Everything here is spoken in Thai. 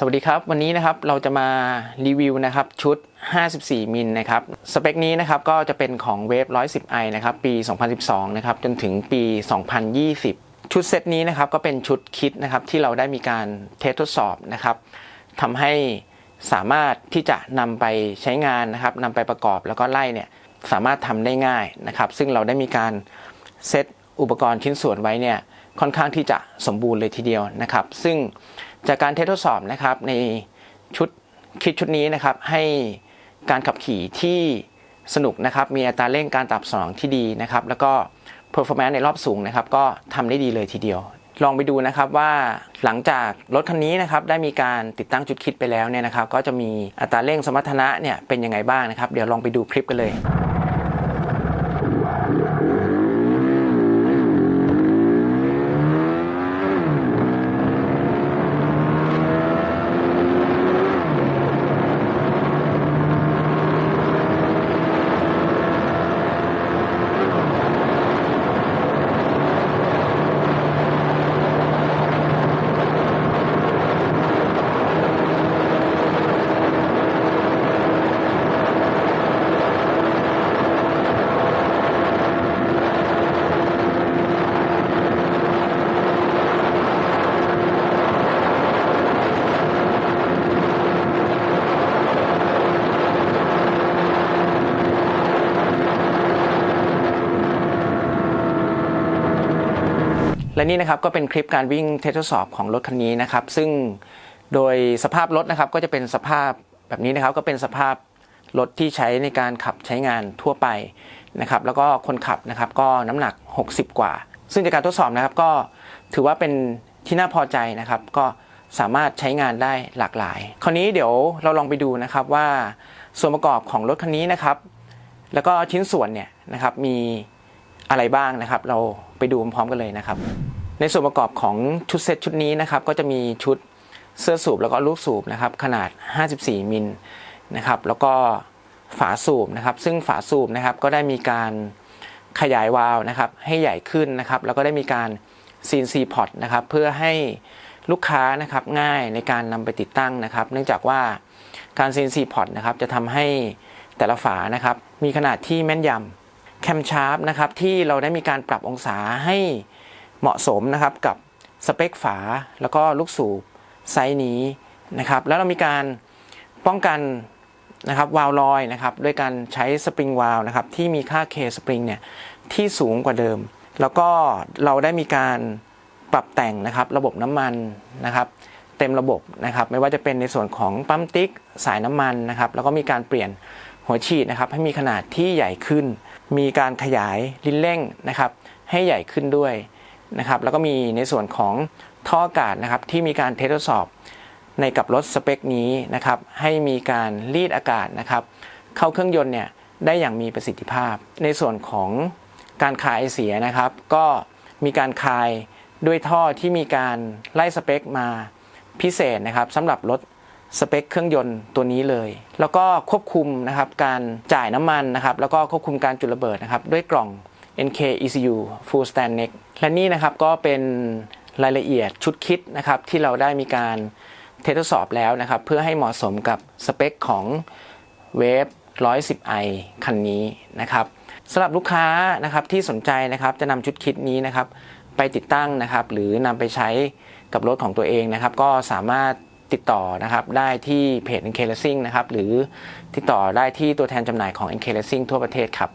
สวัสดีครับ วันนี้นะครับเราจะมารีวิวนะครับชุด 54 มิลนะครับสเปคนี้นะครับก็จะเป็นของเวฟ 110i นะครับปี 2012 นะครับจนถึงปี 2020 ชุดเซตนี้นะครับก็เป็นชุดคิดนะครับที่เราได้มีการเทสทดสอบนะครับทำให้สามารถที่จะนำไปใช้งานนะครับนำไปประกอบแล้วก็ไล่เนี่ยสามารถทำได้ง่ายนะครับซึ่งเราได้มีการเซตอุปกรณ์ชิ้นส่วนไว้เนี่ยค่อนข้างที่จะสมบูรณ์เลยทีเดียวนะครับ ซึ่ง จากการเทสทดสอบนะครับในชุดคิดชุดนี้นะครับให้การขับขี่ที่สนุกนะครับมีอัตราเร่งการตอบสนองที่ดีนะครับแล้วก็ performance ในรอบสูงนะครับก็ทำได้ดีเลยทีเดียว ลองไปดูนะครับว่าหลังจากรถคันนี้นะครับได้มีการติดตั้งจุดคิดไปแล้วเนี่ยนะครับก็จะมีอัตราเร่งสมรรถนะเนี่ยเป็นยังไงบ้างนะครับ เดี๋ยวลองไปดูคลิปกันเลย และนี่นะครับก็เป็นคลิปการวิ่งเทสทดสอบของรถคันนี้นะครับ ซึ่งโดยสภาพรถนะครับก็จะเป็นสภาพแบบนี้นะครับก็เป็นสภาพรถที่ใช้ในการขับใช้งานทั่วไปนะครับ แล้วก็คนขับนะครับก็น้ำหนัก 60 กว่า ซึ่งจากการทดสอบนะครับก็ถือว่าเป็นที่น่าพอใจนะครับ ก็สามารถใช้งานได้หลากหลาย คราวนี้เดี๋ยวเราลองไปดูนะครับว่าส่วนประกอบของรถคันนี้นะครับ แล้วก็ชิ้นส่วนเนี่ยนะครับมี อะไรบ้างนะครับ เราไปดูพร้อมๆกันเลยนะครับ ในส่วนประกอบของชุดเซตชุดนี้นะครับ ก็จะมีชุดเสื้อสูบแล้วก็ลูกสูบนะครับ ขนาด 54 มิลนะครับ แล้วก็ฝาสูบนะครับ ซึ่งฝาสูบนะครับก็ได้มีการขยายวาล์วนะครับ ให้ใหญ่ขึ้นนะครับ แล้วก็ได้มีการ CNC port นะครับ เพื่อให้ลูกค้านะครับง่ายในการนำไปติดตั้งนะครับ เนื่องจากว่าการ CNC port นะครับจะทำให้แต่ละฝานะครับ มีขนาดที่แม่นยำ แคมชาร์ปนะครับที่เราได้มีการปรับองศาให้เหมาะสมนะครับกับสเปคฝาแล้วก็ลูกสูบไซส์นี้นะครับ แล้วเรามีการป้องกันนะครับวาล์วลอยนะครับด้วยการใช้สปริงวาล์วนะครับที่มีค่า K สปริงเนี่ยที่สูงกว่าเดิม แล้วก็เราได้มีการปรับแต่งนะครับระบบน้ำมันนะครับเต็มระบบนะครับไม่ว่าจะเป็นในส่วนของปั๊มติ๊กสายน้ำมันนะครับแล้วก็มีการเปลี่ยนหัวฉีดนะครับให้มีขนาดที่ใหญ่ขึ้น มีการขยายลิ้นเร่งนะครับให้ใหญ่ขึ้นด้วยนะครับแล้วก็มีในส่วนของท่ออากาศนะครับที่มีการเทสทดสอบในกับรถสเปคนี้นะครับให้มีการรีดอากาศนะครับเข้าเครื่องยนต์เนี่ยได้อย่างมีประสิทธิภาพ ในส่วนของการคายไอเสียนะครับ ก็มีการคายด้วยท่อที่มีการไล่สเปคมาพิเศษนะครับสำหรับรถ สเปคเครื่องยนต์ตัวนี้เลย แล้วก็ควบคุมนะครับการจ่ายน้ำมันนะครับแล้วก็ควบคุมการจุดระเบิดนะครับด้วยกล่อง NK ECU Full Stand Neck และนี่นะครับก็เป็นรายละเอียดชุดคิดนะครับที่เราได้มีการเทสทดสอบแล้วนะครับเพื่อให้เหมาะสมกับสเปคของเวฟ 110i คันนี้นะครับสำหรับลูกค้านะครับที่สนใจนะครับจะนำชุดคิดนี้นะครับไปติดตั้งนะครับหรือนำไปใช้กับรถของตัวเองนะครับ ก็สามารถ ติดต่อนะครับได้ที่เพจ NK Racing นะครับหรือติดต่อได้ที่ตัวแทนจำหน่ายของ NK Racing ทั่วประเทศครับ